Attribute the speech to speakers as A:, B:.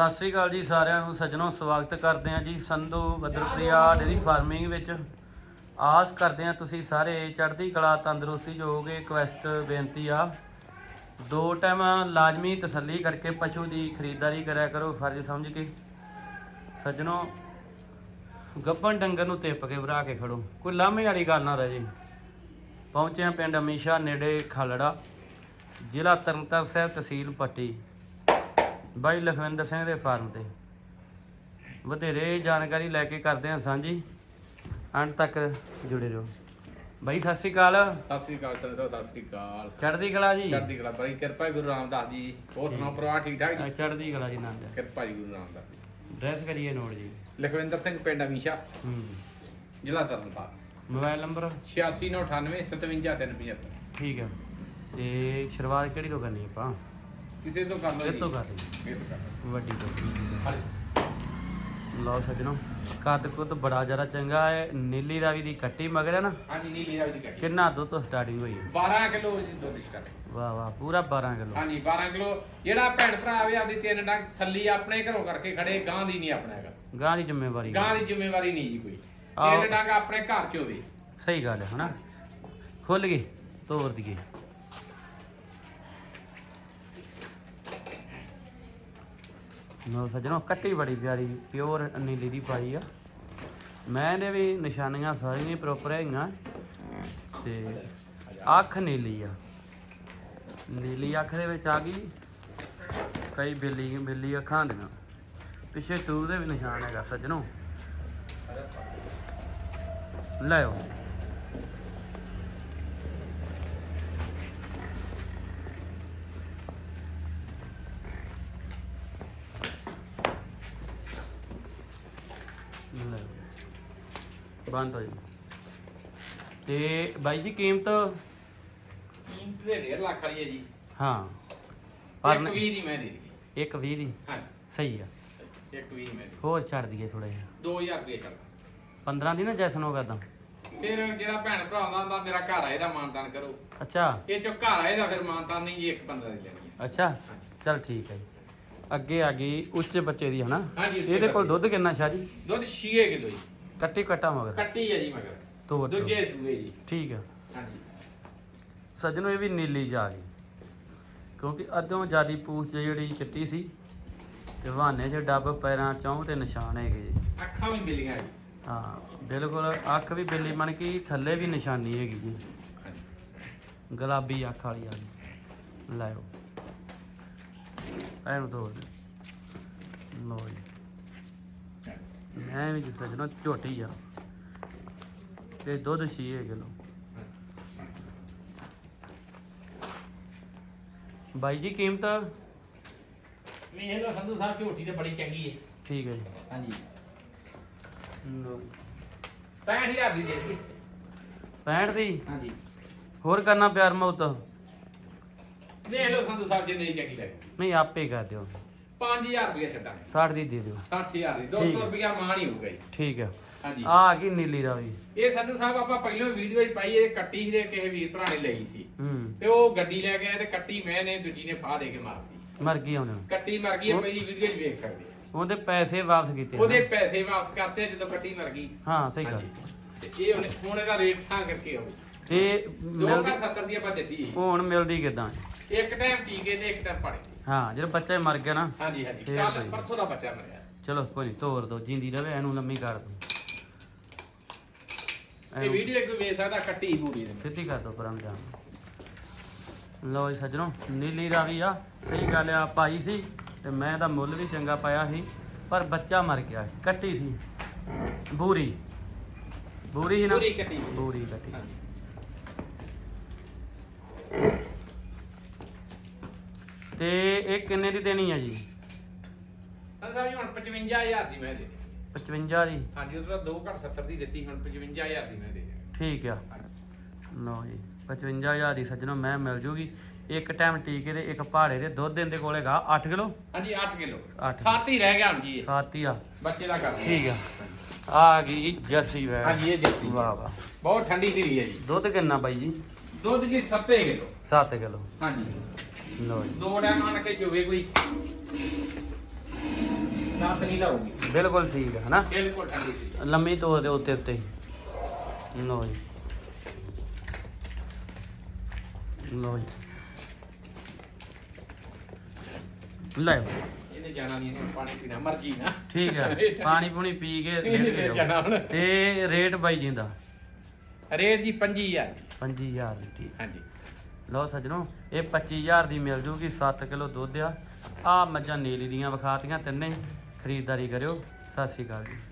A: ਸਤਿ ਸ੍ਰੀ ਅਕਾਲ ਜੀ ਸਾਰਿਆਂ ਨੂੰ, ਸੱਜਣੋ ਸਵਾਗਤ ਕਰਦੇ ਹਾਂ ਜੀ ਸੰਧੂ ਬਦਰਪ੍ਰਿਆ ਡੇਰੀ ਫਾਰਮਿੰਗ ਵਿੱਚ। ਆਸ ਕਰਦੇ ਹਾਂ ਤੁਸੀਂ ਸਾਰੇ ਚੜ੍ਹਦੀ ਕਲਾ ਤੰਦਰੁਸਤੀ ਜੋ ਹੋਗੇ ਕੁਐਸਟ ਬੇਨਤੀ ਆ। ਦੋ ਟਾਈਮ ਲਾਜ਼ਮੀ ਤਸੱਲੀ ਕਰਕੇ ਪਸ਼ੂ ਦੀ ਖਰੀਦਦਾਰੀ ਕਰਿਆ ਕਰੋ, ਫਰਜ਼ ਸਮਝ ਕੇ। ਸੱਜਣੋ ਗੱਬਨ ਡੰਗਰ ਨੂੰ ਤਿੱਪ ਕੇ ਵਰਾ ਕੇ ਖੜੋ, ਕੋਈ ਲਾਮੇ ਵਾਲੀ ਗੱਲ ਨਾ ਰਹੇ। ਜੀ ਪਹੁੰਚੇ ਪਿੰਡ ਅਮੀਸ਼ਾ ਨੇੜੇ ਖਾਲੜਾ, ਜ਼ਿਲ੍ਹਾ ਤਰਨਤਾਰਨ ਸਾਹਿਬ ਤਹਿਸੀਲ ਪੱਟੀ। ਬਾਈ ਲਖਵਿੰਦਰ ਸਿੰਘ ਦੇ ਫਾਰਮ ਤੇ। ਵਧੇਰੇ ਜਾਣਕਾਰੀ ਲੈ ਕੇ ਕਰਦੇ ਹਾਂ ਸਾਂਝੀ। ਅੰਤ ਤੱਕ ਜੁੜੇ ਰਹੋ। ਬਾਈ ਸਤਿ ਸ੍ਰੀ ਅਕਾਲ।
B: ਸਤਿ ਸ੍ਰੀ ਅਕਾਲ ਸਰ ਸਤਿ ਸ੍ਰੀ ਅਕਾਲ।
A: ਚੜ੍ਹਦੀ ਕਲਾ ਜੀ।
B: ਚੜ੍ਹਦੀ ਕਲਾ ਬੜੀ ਕਿਰਪਾ ਗੁਰੂ ਰਾਮਦਾਸ ਜੀ। ਹੋਰ ਸੁਣਾਓ ਪਰਿਵਾਰ ਠੀਕ ਠਾਕ ਜੀ?
A: ਚੜ੍ਹਦੀ ਕਲਾ ਜੀ ਨੰਦ
B: ਕਿਰਪਾ ਜੀ ਗੁਰੂ ਰਾਮਦਾਸ ਜੀ।
A: ਡਰੈਸ ਕਰੀਏ ਨੋਟ ਜੀ।
B: ਲਖਵਿੰਦਰ ਸਿੰਘ ਪਿੰਡ ਅਮੀਸ਼ਾ।
A: ਹੂੰ।
B: ਜ਼ਿਲ੍ਹਾ ਤਰਨਤਾਰਨ।
A: Mobile number?
B: 8698 57375
A: ਠੀਕ ਹੈ। ਤੇ ਸ਼ੁਰੂਆਤ ਕਿਹੜੀ ਤੋਂ ਕਰਨੀ ਆਪਾਂ?
B: ਕਿਸੇ ਤੋਂ ਕਰ ਲਓ
A: ਇਹ ਤੋਂ ਕਰ
B: ਲਓ
A: ਵੱਡੀ ਲਓ ਸੱਜਣੋ ਕੱਦ ਕੁੱਦ ਬੜਾ ਜ਼ਿਆਦਾ ਚੰਗਾ ਹੈ। ਨੀਲੀ ਰਾਵੀ ਦੀ ਕੱਟੀ ਮਗਰ ਹੈ ਨਾ?
B: ਹਾਂਜੀ ਨੀਲੀ ਰਾਵੀ ਦੀ ਕੱਟੀ।
A: ਕਿੰਨਾ ਦੁੱਧ ਤੋਂ ਸਟਾਰਟਿੰਗ ਹੋਈ ਹੈ?
B: 12 ਕਿਲੋ ਜੀ ਦੁੱਧ ਇਸ਼ਕਾ
A: ਵਾਹ ਵਾਹ ਪੂਰਾ 12 ਕਿਲੋ।
B: ਹਾਂਜੀ 12 ਕਿਲੋ। ਜਿਹੜਾ ਭੈਣ ਭਰਾ ਆਵੇ ਆਪਦੀ ਤਿੰਨ ਡੰਗ ਥੱਲੀ ਆਪਣੇ ਘਰੋਂ ਕਰਕੇ ਖੜੇ ਗਾਂ ਦੀ ਨਹੀਂ ਆਪਣਾ ਹੈਗਾ।
A: ਗਾਂ ਦੀ ਜ਼ਿੰਮੇਵਾਰੀ
B: ਗਾਂ ਦੀ ਜ਼ਿੰਮੇਵਾਰੀ ਨਹੀਂ ਜੀ ਕੋਈ। ਤਿੰਨ ਡੰਗ ਆਪਣੇ ਘਰ ਚ ਹੋਵੇ।
A: ਸਹੀ ਗੱਲ ਹੈ ਹਨਾ? ਖੁੱਲ ਗਈ ਤੋੜ ਦਈਏ। ਨੋ ਸੱਜਣੋ ਕੱਟੀ ਬੜੀ ਪਿਆਰੀ ਪਿਓਰ ਨੀਲੀ ਦੀ ਪਾਈ ਆ। ਮੈਂ ਇਹਦੇ ਵੀ ਨਿਸ਼ਾਨੀਆਂ ਸਾਰੀਆਂ ਪ੍ਰੋਪਰ ਹੈਗੀਆਂ। ਤੇ ਅੱਖ ਨੀਲੀ ਆ। ਨੀਲੀ ਅੱਖ ਦੇ ਵਿੱਚ ਆ ਗਈ ਕਈ ਬਿੱਲੀ ਬਿੱਲੀ ਅੱਖਾਂ ਦੀਆਂ ਪਿੱਛੇ ਟੂਰ ਦੇ ਵੀ ਨਿਸ਼ਾਨ ਹੈਗਾ ਸੱਜਣੋ। ਲੈ ਬੰਦ ਹੋ ਜੀ ਤੇ ਬਾਈ ਜੀ ਕੀਮਤ?
B: ਕੀਮਤ ਦੇ 1.5 ਲੱਖ ਵਾਲੀ ਹੈ ਜੀ।
A: ਹਾਂ।
B: ਪਰ
A: ਪਰ
B: 20 ਦੀ ਮੈਂ ਦੇ ਦਿੱਤੀ।
A: ਇੱਕ 20 ਦੀ?
B: ਹਾਂਜੀ।
A: ਸਹੀ ਆ।
B: ਇੱਕ 20 ਮੈਂ
A: ਹੋਰ ਛੱਡ ਦਈਏ ਥੋੜਾ ਜਿਹਾ।
B: 2000 ਰੁਪਏ ਚੱਲ
A: 15 ਦੀ ਨਾ ਜੈਸਨ ਹੋ ਕਰਦਾ
B: ਫਿਰ ਜਿਹੜਾ ਭੈਣ ਭਰਾ ਦਾ ਹੁੰਦਾ ਮੇਰਾ ਘਰ ਆਏ ਦਾ ਮਾਨਤਾਨ ਕਰੋ।
A: ਅੱਛਾ।
B: ਇਹ ਚੋਂ ਘਰ ਆਏ ਦਾ ਫਿਰ ਮਾਨਤਾਨ ਨਹੀਂ ਜੀ ਇੱਕ 15 ਦੀ ਲੈਣੀ ਹੈ
A: ਅੱਛਾ। ਚਲ ਠੀਕ ਹੈ ਅੱਗੇ ਆ ਗਈ ਉੱਚੇ ਬੱਚੇ ਦੀ ਹਨਾ? ਇਹਦੇ ਕੋਲ। ਦੁੱਧ ਕਿੰਨਾ ਸ਼ਾਹ ਜੀ?
B: ਦੁੱਧ 6 ਕਿਲੋ ਜੀ।
A: ਕੱਟੀ ਕੱਟਾ ਮਗਰ?
B: ਕੱਟੀ ਹੈ ਜੀ ਮਗਰ।
A: ਤੋੜ ਦਿਓ।
B: ਦੂਜੇ ਸੂਏ ਜੀ।
A: ਠੀਕ ਹੈ
B: ਹਾਂਜੀ।
A: ਸੱਜਣੋ ਇਹ ਵੀ ਨੀਲੀ ਜਾ ਗਈ ਕਿਉਂਕਿ ਅੱਧੋਂ ਜਿਆਦੀ ਪੂਛ ਜਿਹੜੀ ਚਿੱਟੀ ਸੀ ਤੇ ਬਹਾਨੇ 'ਚ ਡੱਬ ਪੈਰਾਂ ਚੌਂ ਤੇ ਨਿਸ਼ਾਨ ਹੈਗੇ ਜੀ।
B: ਅੱਖਾਂ ਵੀ ਮਿਲੀਆਂ ਜੀ।
A: ਹਾਂ ਬਿਲਕੁਲ ਅੱਖ ਵੀ ਬਿੱਲੀ ਬਣ ਗਈ ਥੱਲੇ ਵੀ ਨਿਸ਼ਾਨੀ ਹੈਗੀ ਜੀ। ਗੁਲਾਬੀ ਅੱਖ ਵਾਲੀ ਆ ਗਈ। ਲਾਓ ਐਨੂੰ ਤੋੜ ਦੇ। ਲੋ ਜੀ। ਮੈਂ ਵੀ ਜਿਸ ਜਨੋ ਝੋਟੀ ਆ। ਤੇ ਦੁੱਧ 6 ਕਿਲੋ। ਬਾਈ ਜੀ ਕੀਮਤ?
B: ਨਹੀਂ ਇਹ ਲੋ ਸੰਧੂ ਸਾਹਿਬ ਝੋਟੀ ਤੇ ਬੜੀ ਚੰਗੀ ਹੈ।
A: ਠੀਕ ਹੈ ਜੀ।
B: ਹਾਂਜੀ।
A: ਲਓ। ਜੀ।
B: 65000 ਦੀ ਦੇ ਦਿੱਤੀ
A: 65 ਦੀ?
B: ਹਾਂਜੀ।
A: ਹੋਰ ਕਰਨਾ ਪਿਆਰ ਮੁਹੱਬਤ?
B: ਵੇਖ ਲਓ ਸੰਧੂ ਸਾਹਿਬ ਜਿੰਨੀ ਚੰਗੀ ਲੱਗੀ
A: ਨਹੀਂ ਆਪੇ ਕਰ ਦਿਓ।
B: 5000 ਰੁਪਏ ਛੱਡਾਂਗੇ।
A: 60 ਦੀ ਦੇ ਦਿਓ।
B: 60000 ਦੀ।
A: ਠੀਕ
B: 200 ਰੁਪਇਆ ਮਾਣ ਹੀ ਹੋਊਗਾ ਜੀ।
A: ਠੀਕ ਹੈ।
B: ਹਾਂਜੀ।
A: ਆ ਆ ਗਈ ਨੀਲੀ ਰਾਵੀ।
B: ਇਹ ਸੰਧੂ ਸਾਹਿਬ ਆਪਾਂ ਪਹਿਲਾਂ ਵੀਡੀਓ 'ਚ ਪਾਈ ਇਹ ਕੱਟੀ ਸੀ ਤੇ ਕਿਸੇ ਵੀਰ ਭਰਾ ਨੇ ਲਈ ਸੀ।
A: ਹੂੰ।
B: ਤੇ ਉਹ ਗੱਡੀ ਲੈ ਕੇ ਆਏ ਤੇ ਕੱਟੀ ਮੈਂ ਨੇ ਦੂਜੀ ਨੇ ਫਾਹ ਦੇ ਕੇ ਮਾਰਤੀ।
A: ਮਰ ਗਈ ਉਹਨੇ।
B: ਕੱਟੀ ਮਰ ਗਈ ਹੈ ਪਈ ਵੀਡੀਓ 'ਚ ਵੇਖ ਸਕਦੇ ਆ।
A: ਉਹਦੇ ਪੈਸੇ ਵਾਪਸ ਕੀਤੇ।
B: ਉਹਦੇ ਪੈਸੇ ਵਾਪਸ ਕਰਤੇ ਜਦੋਂ ਕੱਟੀ ਮਰ ਗਈ।
A: ਹਾਂ ਸਹੀ ਗੱਲ।
B: ਹਾਂਜੀ। ਤੇ ਇਹ ਉਹਨੇ ਹੁਣ ਇਹਦਾ ਰੇਟ ਠਾਂ ਕਰਕੇ ਆਉ
A: ਤੇ ਮਿਲਦੀ
B: ਘਰ 70 ਦੀ ਆਪਾਂ ਦਿੱਤੀ ਸੀ।
A: ਹੁਣ ਮਿਲਦੀ ਕਿਦਾਂ?
B: ਇੱਕ ਟਾਈਮ ਟੀਕੇ ਤੇ ਇੱਕ ਟਾਈਮ ਪਾਣੀ
A: ਹਾਂ ਜਦੋਂ ਬੱਚਾ ਮਰ ਗਿਆ ਨਾ।
B: ਹਾਂਜੀ ਹਾਂਜੀ।
A: ਫੇਰ
B: ਕੱਲ
A: ਭਾਈ।
B: ਪਰਸੋਂ ਦਾ ਬੱਚਾ ਮਰਿਆ।
A: ਚਲੋ ਕੋਈ ਨੀ ਤੋਰ ਦੋ ਜਿੰਦੀ ਰਵੇ ਇਹਨੂੰ ਲੰਮੀ ਕਰ ਦੋ।
B: ਇਹ
A: ਇਹਨੂੰ
B: ਵੀਡੀਓ ਕੋਈ ਵੇਖ ਸਕਦਾ ਕੱਟੀ ਪੂਰੀ ਦੇ
A: ਸਿੱਧੀ ਕਰ ਦੋ ਪਰਾਂ ਜਾਣ ਲਓ ਜੀ ਸੱਜਣੋ ਨੀਲੀ ਰਾਵੀ ਆ। ਸਹੀ ਗੱਲ ਆ ਪਾਈ ਸੀ ਤੇ ਮੈਂ ਇਹਦਾ ਮੁੱਲ ਵੀ ਚੰਗਾ ਪਾਇਆ ਸੀ ਪਰ ਬੱਚਾ ਮਰ ਗਿਆ ਸੀ। ਕੱਟੀ ਸੀ। ਬੂਰੀ। ਬੂਰੀ ਸੀ ਨਾ?
B: ਪੂਰੀ ਕੱਟੀ।
A: ਬੂਰੀ ਕੱਟੀ।
B: ਹਾਂਜੀ।
A: ਤੇ ਇਹ ਕਿੰਨੇ ਦੀ ਦੇਣੀ ਆ ਜੀ?
B: ਹਾਂ ਸਾਹਿਬ ਜੀ ਹੁਣ 55000 ਦੀ ਮੈਂ ਦੇ ਦਿੱਤੀ।
A: 55 ਦੀ?
B: ਹਾਂਜੀ ਉਸ ਦਾ 2 ਘੱਟ 70 ਦੀ ਦਿੱਤੀ ਹੁਣ 55000 ਦੀ ਮੈਂ ਦੇ ਦਿੱਤੀ।
A: ਠੀਕ ਆ। ਲਓ ਜੀ 55000 ਦੀ ਸੱਜਣੋ ਮੈਂ ਮਿਲ ਜੂਗੀ। ਇੱਕ ਟਾਈਮ ਟੀਕੇ ਦੇ ਇੱਕ ਪਹਾੜੇ ਦੇ ਦੁੱਧ ਦੇ ਕੋਲ ਹੈਗਾ 8 ਕਿਲੋ?
B: ਹਾਂਜੀ 8 ਕਿਲੋ।
A: ਅੱਠ।
B: 7 ਹੀ ਰਹਿ ਗਿਆ ਹੁਣ ਜੀ ਇਹ।
A: ਸੱਤ ਹੀ ਆ।
B: ਬੱਚੇ ਦਾ ਕਰ
A: ਠੀਕ ਆ। ਆ ਗਈ ਜਰਸੀ ਵੈ
B: ਹਾਂਜੀ ਇਹ ਦਿੱਤੀ
A: ਵਾਹ ਵਾਹ।
B: ਬਹੁਤ ਠੰਡੀ ਧੀਰੀ ਹੈ ਜੀ।
A: ਦੁੱਧ ਕਿੰਨਾ ਬਾਈ ਜੀ?
B: ਦੁੱਧ ਜੀ 70 ਕਿਲੋ।
A: 7 ਕਿਲੋ।
B: ਹਾਂਜੀ।
A: ਲਓ ਜੀ।
B: ਦੋ ਡੈਮ ਆਣ ਕੇ ਚੋਵੇ ਕੋਈ ਲੱਤ ਨਹੀਂ ਲਾਉਗੀ
A: ਬਿਲਕੁਲ ਸੀਲ ਹੈ ਹਨਾ?
B: ਬਿਲਕੁਲ ਠੰਡੀ ਸੀ
A: ਲੰਮੀ ਤੋਰ ਦੇ ਉੱਤੇ ਉੱਤੇ। ਹੀ। ਲਓ ਜੀ। ਲਓ ਜੀ। ਲੈ।
B: ਇਹਨੇ ਜਾਣਾ ਨਹੀਂ ਇਹਨੇ ਪਾਣੀ ਪੀਣਾ ਮਰਜ਼ੀ ਨਾ।
A: ਠੀਕ ਹੈ ਪਾਣੀ ਪੂਣੀ ਪੀ ਕੇ।
B: ਜਾਣਾ ਹੁਣ।
A: ਤੇ ਰੇਟ ਬਾਈ ਜੀ ਦਾ?
B: ਰੇਟ ਜੀ 25000
A: 25000 ਦੀ ਠੀਕ।
B: ਹਾਂਜੀ।
A: ਲਓ ਸੱਜਣੋ ਇਹ 25000 ਦੀ ਮਿਲ ਜੂਗੀ 7 ਕਿਲੋ ਦੁੱਧ ਆ। ਆ ਮੱਝਾਂ ਨੀਲੀ ਦੀਆਂ ਵਿਖਾਤੀਆਂ ਤਿੰਨੇ। ਖਰੀਦਦਾਰੀ ਕਰਿਓ। ਸਤਿ ਸ਼੍ਰੀ ਅਕਾਲ ਜੀ।